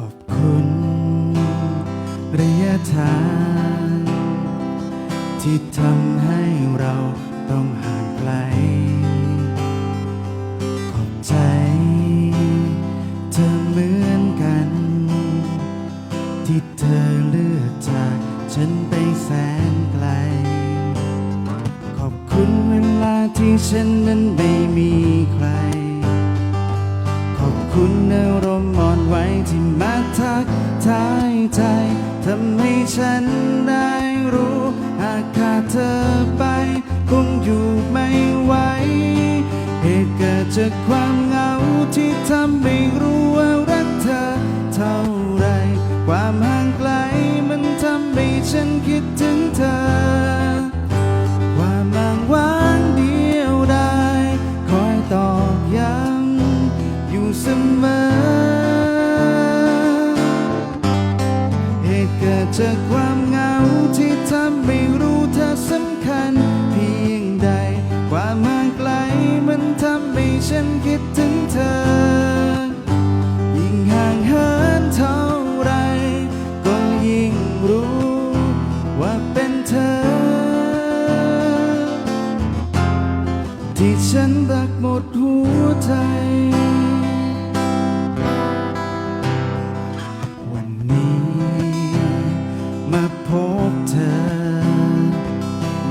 ขอบคุณระยะทาง ที่ทำให้เราต้องห่างไกล ขอบใจ เธอเหมือนกัน ที่เธอเลือกจากฉันไปแสนไกล ขอบคุณเวลาที่ฉันนั้นไม่ ฉันได้รู้หากขาดเธอไป คงอยู่ไม่ไหวเหตุเกิดจากความเหงาที่ทำให้รู้ว่ารักเธอเท่าไร ความห่างไกลมันทำให้ฉันคิดถึงเธอ ความอ้างว้างเดียวดคอยตอกย้ำอยู่เสมอ ที่ฉันรักหมดหัวใจ วันนี้มาพบเธอ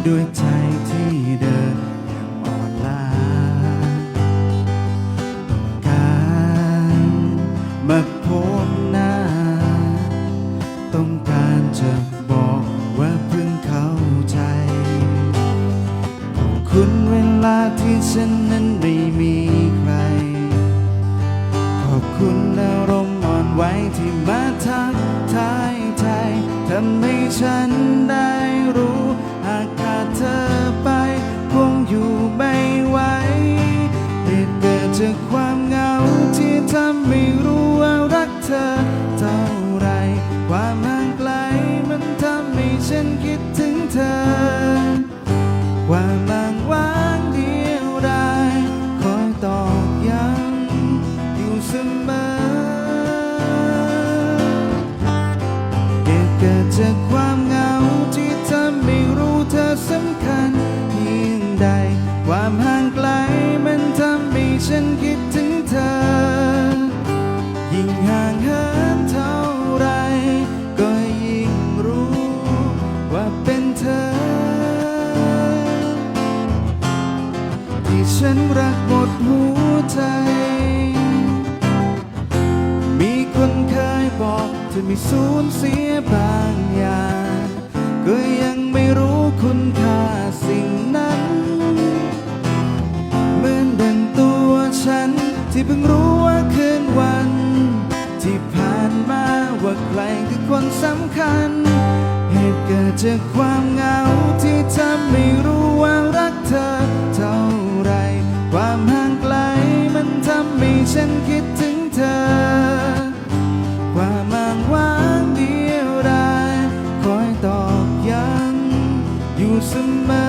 ด้วยใจที่เดินอย่างอ่อนล้าต้องการมาพบหน้า ต้องการจะบอกว่าเพิ่งเข้าใจขอบคุณเว ลาที่ฉันนั้นไม่มีใคร ขอบคุณอารมณ์อ่อนไหวที่มาทักทายใจทำให้ฉันได้รู้ หากขาดเธอไปคงอยู่ไม่ไหวเหตุเกิดจากความเหงาที่ทำให้รู้ว่ารักเธอเท่าไร ความห่างไกลมันทำให้ฉันคิดถึงเธอ ความ ใด ความห่างไกลมันทำให้ฉันคิดถึงเธอ ยิ่งห่างเหินเท่าไร ก็ยิ่งรู้ว่าเป็นเธอ ที่ฉันรักหมดหัวใจ มีคนเคยบอกเธอมีสูญเสียบา ที่เพิ่งรู้ว่าคืนวัน ที่ผ่านมาว่าใครคือคนสำคัญ เหตุเกิดจากความเหงาที่ทำให้รู้ว่ารักเธอเท่าไร ความห่างไกลมันทำให้ฉันคิดถึงเธอ ความอ้างว้างเดียวดายคอยตอกย้ำอยู่เสมอ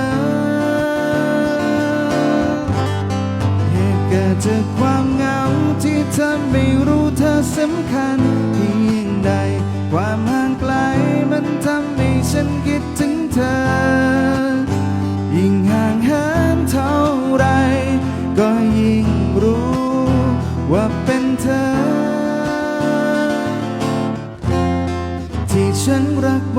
เหตุเกิดจากความ ธอไม่รู้เธอสำคัญเพียงใด ความห่างไกลมันทำให้ฉันคิดถึงเธอ ยิ่งห่างเหินเท่าไร ก็ยิ่งรู้ว่าเป็นเธอ ที่ฉันรักบ